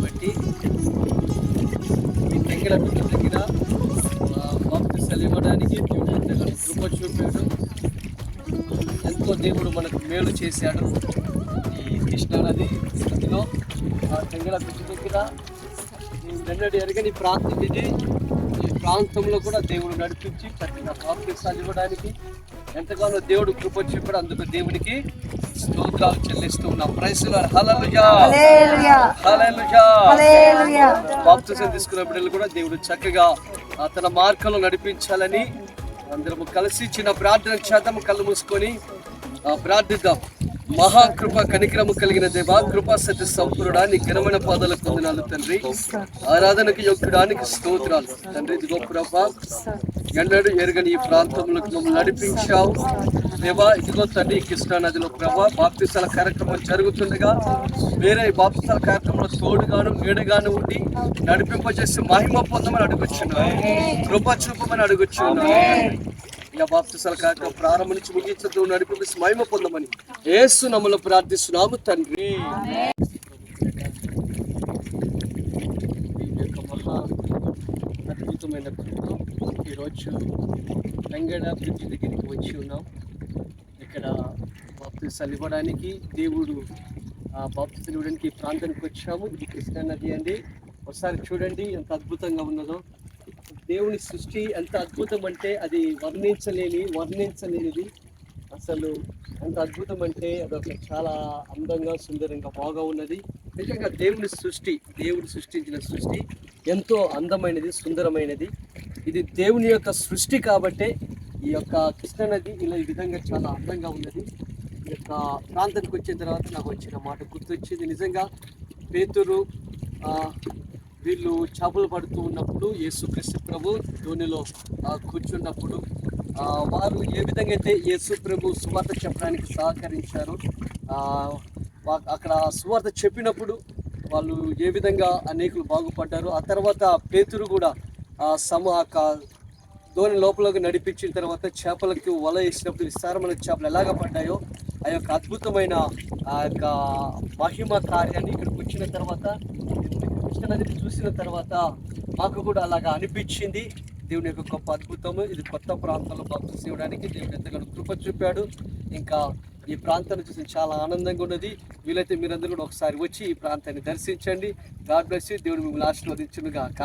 బట్టి ఈ తెంగల బిడ్డ దగ్గర దేవుడు ఎంతగానో కృప చూపాడు ఎంతో దేవుడు మనకు మేలు చేశాడు. ఈ కృష్ణానది నదిలో ఆ తెంగల బిడ్డ దగ్గర. వెన్నడి ఎరగని ప్రాంతం ఇది. ప్రాంతంలో కూడా దేవుడు నడిపించి చక్కగా బాప్తిసాలు ఇవ్వడానికి ఎంతగానో దేవుడు కృప చూపాడు అందుకు దేవుడికి స్తోత్రాలు చెల్లిస్తూ ఉన్నాం. ప్రైసులు హల్లెలూయా హల్లెలూయా హల్లెలూయా హల్లెలూయా బాప్తిజం తీసుకున్న బిడ్డలు కూడా దేవుడు చక్కగా ఆ తన మార్గంలో నడిపించాలని అందరము కలిసి చిన్న ప్రార్థన చేద్దాము కళ్ళు మూసుకొని ప్రార్థిద్దాం. మహాకృప కనికరము కలిగిన దేవ కృపా సత్య సంపూర్ణుడా నీ ఘనమైన పాదాలకు పొందినాలు తండ్రి. ఆరాధనకు యొక్కడానికి స్తోత్రాలు. తండ్రి ఇదిగో ప్రభా ఎన్నడూ ఎరగని ఈ ప్రాంతంలోకి మమ్మల్ని నడిపించావు. దేవా ఇదిగో తండ్రి కృష్ణా నదిలో ప్రభా బాప్తిసాల కార్యక్రమం జరుగుతుండగా వేరే బాప్తిసాల కార్యక్రమంలో తోడుగాను మేడగాను ఉండి నడిపింపజేసి మహిమ పొందమని అడుగుచున్నాను కృప చూపమని అడుగుచున్నాను ఇక బాప్తిసాల కార్యక్రమం ప్రారంభం నుంచి ముగించదు నడిపించి మహిమ పొందమని ఏసు నమ్మలో ప్రార్థిస్తున్నాము తండ్రి. యొక్క అద్భుతమైన కృప ఈరోజు వెంగడ బ్రిడ్జ్ దగ్గరికి వచ్చి ఉన్నాం. ఇక్కడ బాప్తిసాలు ఇవ్వడానికి దేవుడు ఆ బాప్తిసాలు ఇవ్వడానికి ఈ ప్రాంతానికి వచ్చాము. ఇది కృష్ణా నది అండి. ఒకసారి చూడండి ఎంత అద్భుతంగా ఉన్నదో. దేవుని సృష్టి ఎంత అద్భుతం అంటే అది వర్ణించలేని వర్ణించలేనిది. అసలు ఎంత అద్భుతం అంటే అదొక చాలా అందంగా సుందరంగా బాగా ఉన్నది. నిజంగా దేవుని సృష్టి దేవుడు సృష్టించిన సృష్టి ఎంతో అందమైనది సుందరమైనది. ఇది దేవుని యొక్క సృష్టి కాబట్టే ఈ యొక్క కృష్ణనది ఇలా ఈ విధంగా చాలా అందంగా ఉన్నది. ఈ యొక్క ప్రాంతానికి వచ్చిన తర్వాత నాకు వచ్చిన మాట గుర్తొచ్చింది. నిజంగా పేతురు వీళ్ళు చేపలు పడుతూ ఉన్నప్పుడు యేసుక్రీస్తు ప్రభు ధోనిలో కూర్చున్నప్పుడు వారు ఏ విధంగా అయితే యేసు ప్రభు సువార్త చెప్పడానికి సహకరించారు అక్కడ సువార్త చెప్పినప్పుడు వాళ్ళు ఏ విధంగా అనేకులు బాగుపడ్డారు ఆ తర్వాత పేతురు కూడా సమ ఆ ధోని లోపలికి నడిపించిన తర్వాత చేపలకు వల వేసినప్పుడు విస్తారమైన చేపలు ఎలాగ పడ్డాయో ఆ యొక్క అద్భుతమైన ఆ యొక్క మహిమ కార్యాన్ని ఇక్కడికి వచ్చిన తర్వాత కృష్ణ చూసిన తర్వాత మాకు కూడా అలాగా అనిపించింది. దేవుని యొక్క గొప్ప అద్భుతము. ఇది కొత్త ప్రాంతంలో భక్తి చేయడానికి దేవుడు ఎంతగానో కృప చూపాడు. ఇంకా ఈ ప్రాంతాన్ని చూసి చాలా ఆనందంగా ఉన్నది. వీలైతే మీరందరూ కూడా ఒకసారి వచ్చి ఈ ప్రాంతాన్ని దర్శించండి. గాడ్ బ్లెస్ దేవుడు మిమ్మల్ని ఆశీర్వదించును గాక